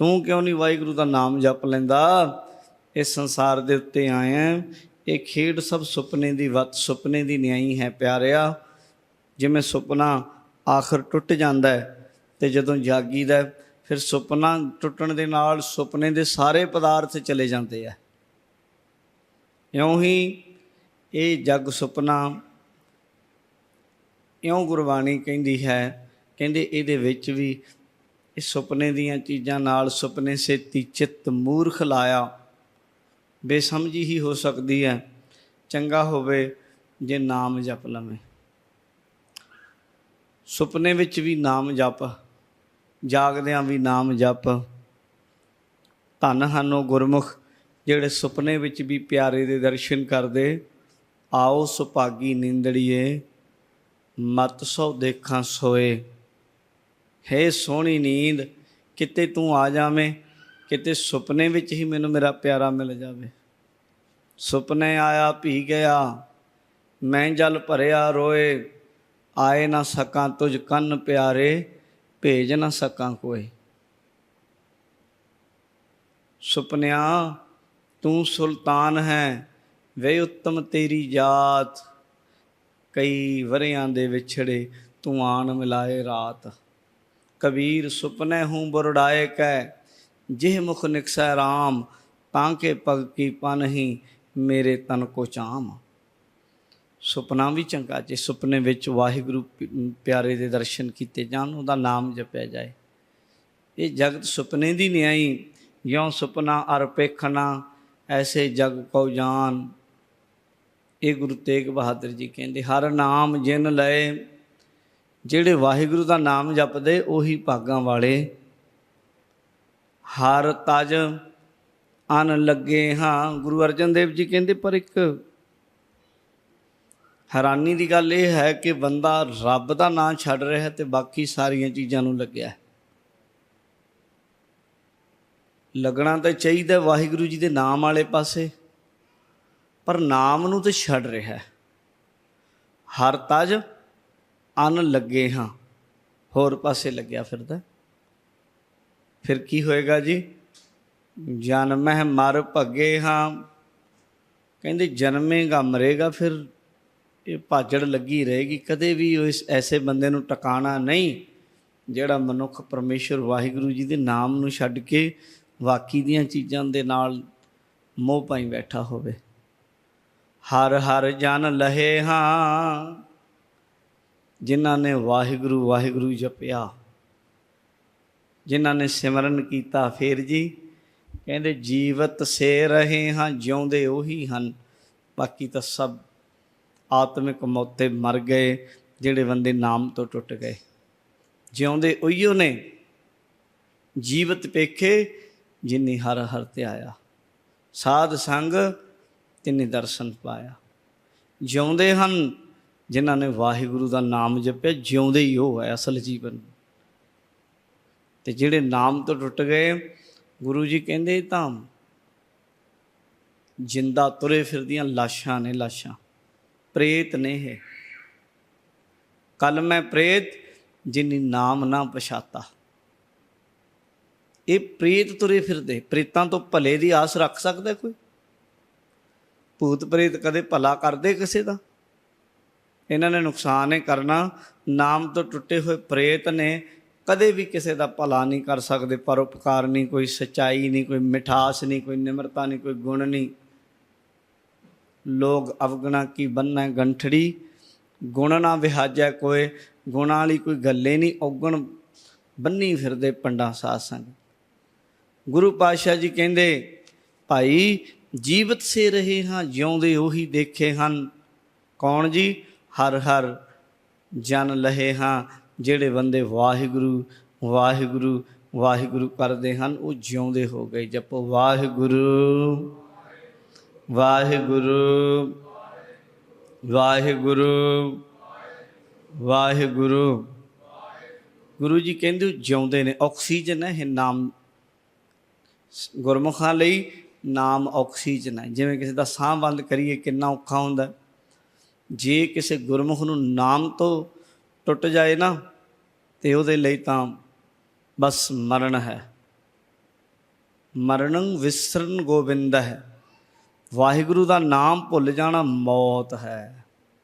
ਤੂੰ ਕਿਉਂ ਨਹੀਂ ਵਾਹਿਗੁਰੂ ਦਾ ਨਾਮ ਜਪ ਲੈਂਦਾ? ਇਸ ਸੰਸਾਰ ਦੇ ਉੱਤੇ ਆਇਆ ਇਹ ਖੇਡ ਸਭ ਸੁਪਨੇ ਦੀ ਵਤ ਸੁਪਨੇ ਦੀ ਨਿਆਈ ਹੈ ਪਿਆਰਿਆ। ਜਿਵੇਂ ਸੁਪਨਾ ਆਖਰ ਟੁੱਟ ਜਾਂਦਾ ਹੈ ਤੇ ਜਦੋਂ ਜਾਗੀਦਾ ਹੈ, ਫਿਰ ਸੁਪਨਾ ਟੁੱਟਣ ਦੇ ਨਾਲ ਸੁਪਨੇ ਦੇ ਸਾਰੇ ਪਦਾਰਥ ਚਲੇ ਜਾਂਦੇ ਆ। ਇਉਂ ਹੀ ਇਹ ਜਗ ਸੁਪਨਾ ਇਉਂ ਗੁਰਬਾਣੀ ਕਹਿੰਦੀ ਹੈ ਕਹਿੰਦੇ ਇਹਦੇ ਵਿੱਚ ਵੀ ਇਹ ਸੁਪਨੇ ਦੀਆਂ ਚੀਜ਼ਾਂ ਨਾਲ ਸੁਪਨੇ ਸੇਤੀ ਚਿੱਤ ਮੂਰਖ ਲਾਇਆ। ਬੇਸਮਝੀ ਹੀ ਹੋ ਸਕਦੀ ਹੈ, ਚੰਗਾ ਹੋਵੇ ਜੇ ਨਾਮ ਜਪ ਲਵੇਂ। ਸੁਪਨੇ ਵਿੱਚ ਵੀ ਨਾਮ ਜਪ, ਜਾਗਦਿਆਂ ਵੀ ਨਾਮ ਜਪ। ਧੰਨ ਹਨ ਉਹ ਗੁਰਮੁਖ ਜਿਹੜੇ ਸੁਪਨੇ ਵਿੱਚ ਵੀ ਪਿਆਰੇ ਦੇ ਦਰਸ਼ਨ ਕਰਦੇ। ਆਓ ਸੁਭਾਗੀ ਨਿੰਦੜੀਏ, ਮਤ ਸੋ ਦੇਖਾਂ ਸੋਏ। ਹੈ ਸੋਹਣੀ ਨੀਂਦ, ਕਿਤੇ ਤੂੰ ਆ ਜਾਵੇਂ, ਕਿਤੇ ਸੁਪਨੇ ਵਿੱਚ ਹੀ ਮੈਨੂੰ ਮੇਰਾ ਪਿਆਰਾ ਮਿਲ ਜਾਵੇ। ਸੁਪਨੇ ਆਇਆ, ਭੀ ਗਿਆ, ਮੈਂ ਜਲ ਭਰਿਆ ਰੋਏ, ਆਏ ਨਾ ਸਕਾਂ ਤੁਝ ਕੰਨ ਪਿਆਰੇ, ਭੇਜ ਨਾ ਸਕਾਂ ਕੋਈ ਸੁਪਨਿਆ, ਤੂੰ ਸੁਲਤਾਨ ਹੈ, ਵੇ ਉੱਤਮ ਤੇਰੀ ਜਾਤ, ਕਈ ਵਰਿਆਂ ਦੇ ਵਿਛੜੇ ਤੂੰ ਆਣ ਮਿਲਾਏ ਰਾਤ। ਕਬੀਰ ਸੁਪਨੇ ਹੂੰ ਬੁਰੜਾਏ ਕੈ, ਜਿਹ ਮੁਖ ਨਿਕਸੈ RAM ਤਾਂ ਕੇ ਪਗ ਕੀ ਪਨਹੀ ਮੇਰੇ ਤਨ ਕੋ ਚਾਮ। ਸੁਪਨਾ ਵੀ ਚੰਗਾ, ਜੇ ਸੁਪਨੇ ਵਿੱਚ ਵਾਹਿਗੁਰੂ ਪਿਆਰੇ ਦੇ ਦਰਸ਼ਨ ਕੀਤੇ ਜਾਣ, ਉਹਦਾ ਨਾਮ ਜਪਿਆ ਜਾਏ। ਇਹ ਜਗਤ ਸੁਪਨੇ ਦੀ ਨਿਆਈ ਜਿਉ ਸੁਪਨਾ ਅਰ ਪੇਖਣਾ, ਐਸੇ ਜਗ ਕੋ ਜਾਨ। ਇਹ ਗੁਰੂ ਤੇਗ ਬਹਾਦਰ ਜੀ ਕਹਿੰਦੇ, ਹਰ ਨਾਮ ਜਿਨ ਲਏ ਜਿਹੜੇ ਵਾਹਿਗੁਰੂ ਦਾ ਨਾਮ ਜਪਦੇ, ਉਹੀ ਭਾਗਾਂ ਵਾਲੇ। ਹਰ ਤਜ ਅਨ ਲੱਗੇ ਹਾਂ। ਗੁਰੂ ਅਰਜਨ ਦੇਵ ਜੀ ਕਹਿੰਦੇ, ਪਰ ਇੱਕ ਹੈਰਾਨੀ ਦੀ ਗੱਲ ਇਹ ਹੈ ਕਿ ਬੰਦਾ ਰੱਬ ਦਾ ਨਾਮ ਛੱਡ ਰਿਹਾ ਹੈ ਤੇ ਬਾਕੀ ਸਾਰੀਆਂ ਚੀਜ਼ਾਂ ਨੂੰ ਲੱਗਿਆ ਲੱਗਣਾ ਤਾਂ ਚਾਹੀਦਾ ਵਾਹਿਗੁਰੂ ਜੀ ਦੇ ਨਾਮ ਵਾਲੇ ਪਾਸੇ, ਪਰ ਨਾਮ ਨੂੰ ਤੇ ਛੱਡ ਰਿਹਾ ਹੈ। ਹਰ ਤਜ ਅਨ ਲੱਗੇ ਹਾਂ। ਹੋਰ ਪਾਸੇ ਲੱਗਿਆ ਫਿਰਦਾ। ਫਿਰ ਕੀ ਹੋਏਗਾ ਜੀ? ਜਨਮਹਿ ਮਰ ਭੱਗੇ ਹਾਂ। ਕਹਿੰਦੇ ਜਨਮੇਗਾ, ਮਰੇਗਾ, ਫਿਰ ਇਹ ਭਾਜੜ ਲੱਗੀ ਰਹੇਗੀ। ਕਦੇ ਵੀ ਇਸ ਐਸੇ ਬੰਦੇ ਨੂੰ ਟਿਕਾਣਾ ਨਹੀਂ, ਜਿਹੜਾ ਮਨੁੱਖ ਪਰਮੇਸ਼ਰ ਵਾਹਿਗੁਰੂ ਜੀ ਦੇ ਨਾਮ ਨੂੰ ਛੱਡ ਕੇ ਬਾਕੀ ਦੀਆਂ ਚੀਜ਼ਾਂ ਦੇ ਨਾਲ ਮੋਹ ਪਾਈ ਬੈਠਾ ਹੋਵੇ। ਹਰ ਹਰ ਜਨ ਲਹੇ ਹਾਂ। ਜਿਨ੍ਹਾਂ ਨੇ ਵਾਹਿਗੁਰੂ ਵਾਹਿਗੁਰੂ ਜਪਿਆ। ਜਿਨ੍ਹਾਂ ਨੇ ਸਿਮਰਨ ਕੀਤਾ, ਫਿਰ ਜੀ ਕਹਿੰਦੇ, ਜੀਵਤ ਸੇ ਰਹੇ ਹਾਂ, ਜਿਉਂਦੇ ਉਹੀ ਹਨ। ਬਾਕੀ ਤਾਂ ਸਭ ਆਤਮਿਕ ਮੌਤੇ ਮਰ ਗਏ, ਜਿਹੜੇ ਬੰਦੇ ਨਾਮ ਤੋਂ ਟੁੱਟ ਗਏ। ਜਿਉਂਦੇ ਉਹੀਓ ਨੇ, ਜੀਵਤ ਪੇਖੇ, ਜਿਨੀ ਹਰ ਹਰ ਤੇ ਆਇਆ। ਸਾਧ ਸੰਗ ਤਿਨੇ ਦਰਸ਼ਨ ਪਾਇਆ। ਜਿਉਂਦੇ ਹਨ ਜਿਨ੍ਹਾਂ ਨੇ ਵਾਹਿਗੁਰੂ ਦਾ ਨਾਮ ਜਪਿਆ, ਜਿਉਂਦੇ ਹੀ ਉਹ ਹੈ ਅਸਲ ਜੀਵਨ। ਤੇ ਜਿਹੜੇ ਨਾਮ ਤੋਂ ਟੁੱਟ ਗਏ, ਗੁਰੂ ਜੀ ਕਹਿੰਦੇ ਇਹ ਤਾਂ ਜਿੰਦਾ ਤੁਰੇ ਫਿਰਦੀਆਂ ਲਾਸ਼ਾਂ ਨੇ ਲਾਸ਼ਾਂ, ਪ੍ਰੇਤ ਨੇ ਇਹ। ਕੱਲ ਮੈਂ ਪ੍ਰੇਤ ਜਿਨੀ ਨਾਮ ਨਾ ਪਛਾਤਾ। ਇਹ ਪ੍ਰੇਤ ਤੁਰੇ ਫਿਰਦੇ, ਪ੍ਰੇਤਾਂ ਤੋਂ ਭਲੇ ਦੀ ਆਸ ਰੱਖ ਸਕਦਾ ਕੋਈ? ਭੂਤ ਪ੍ਰੇਤ ਕਦੇ ਭਲਾ ਕਰਦੇ ਕਿਸੇ ਦਾ? ਇਹਨਾਂ ਨੇ ਨੁਕਸਾਨ ਹੀ ਕਰਨਾ। ਨਾਮ ਤੋਂ ਟੁੱਟੇ ਹੋਏ ਪ੍ਰੇਤ ਨੇ ਕਦੇ ਵੀ ਕਿਸੇ ਦਾ ਭਲਾ ਨਹੀਂ ਕਰ ਸਕਦੇ ਪਰਉਪਕਾਰ ਨਹੀਂ, ਕੋਈ ਸਚਾਈ ਨਹੀਂ, ਕੋਈ ਮਿਠਾਸ ਨਹੀਂ, ਕੋਈ ਨਿਮਰਤਾ ਨਹੀਂ, ਕੋਈ ਗੁਣ ਨਹੀਂ। ਲੋਗ ਅਵਗਣਾ ਕੀ ਬੰਨਾ ਗੰਠੜੀ, ਗੁਣ ਨਾ ਵਿਹਾਜੈ ਕੋਏ, ਗੁਣਾਂ ਵਾਲੀ ਕੋਈ ਗੱਲੇ ਨਹੀਂ, ਔਗਣ ਬੰਨੀ ਫਿਰਦੇ ਪੰਡਾ ਸਾਧ ਸੰਗ। ਗੁਰੂ ਪਾਤਸ਼ਾਹ ਜੀ ਕਹਿੰਦੇ, ਭਾਈ ਜੀਵਤ ਸੇ ਰਹੇ ਹਾਂ, ਜਿਉਂਦੇ ਉਹੀ ਦੇਖੇ ਹਨ। ਕੌਣ ਜੀ? ਹਰ ਹਰ ਜਨ ਲਹੇ ਹਾਂ, ਜਿਹੜੇ ਬੰਦੇ ਵਾਹਿਗੁਰੂ ਵਾਹਿਗੁਰੂ ਵਾਹਿਗੁਰੂ ਕਰਦੇ ਹਨ, ਉਹ ਜਿਉਂਦੇ ਹੋ ਗਏ। ਜਪੋ, ਵਾਹਿਗੁਰੂ ਵਾਹਿਗੁਰੂ ਵਾਹਿਗੁਰੂ ਵਾਹਿਗੁਰੂ। ਗੁਰੂ ਜੀ ਕਹਿੰਦੇ ਜਿਉਂਦੇ ਨੇ। ਆਕਸੀਜਨ ਹੈ, ਇਹ ਨਾਮ ਗੁਰਮੁਖਾਂ ਲਈ ਨਾਮ ਆਕਸੀਜਨ ਹੈ। ਜਿਵੇਂ ਕਿਸੇ ਦਾ ਸਾਹ ਬੰਦ ਕਰੀਏ, ਕਿੰਨਾ ਔਖਾ ਹੁੰਦਾ। ਜੇ ਕਿਸੇ ਗੁਰਮੁਖ ਨੂੰ ਨਾਮ ਤੋਂ ਟੁੱਟ ਜਾਏ ਨਾ, ਤੇ ਉਹਦੇ ਲਈ ਤਾਂ ਬਸ ਮਰਨ ਹੈ। ਮਰਣੰ ਵਿਸਰਨ ਗੋਬਿੰਦ ਹੈ। ਵਾਹਿਗੁਰੂ ਦਾ ਨਾਮ ਭੁੱਲ ਜਾਣਾ ਮੌਤ ਹੈ।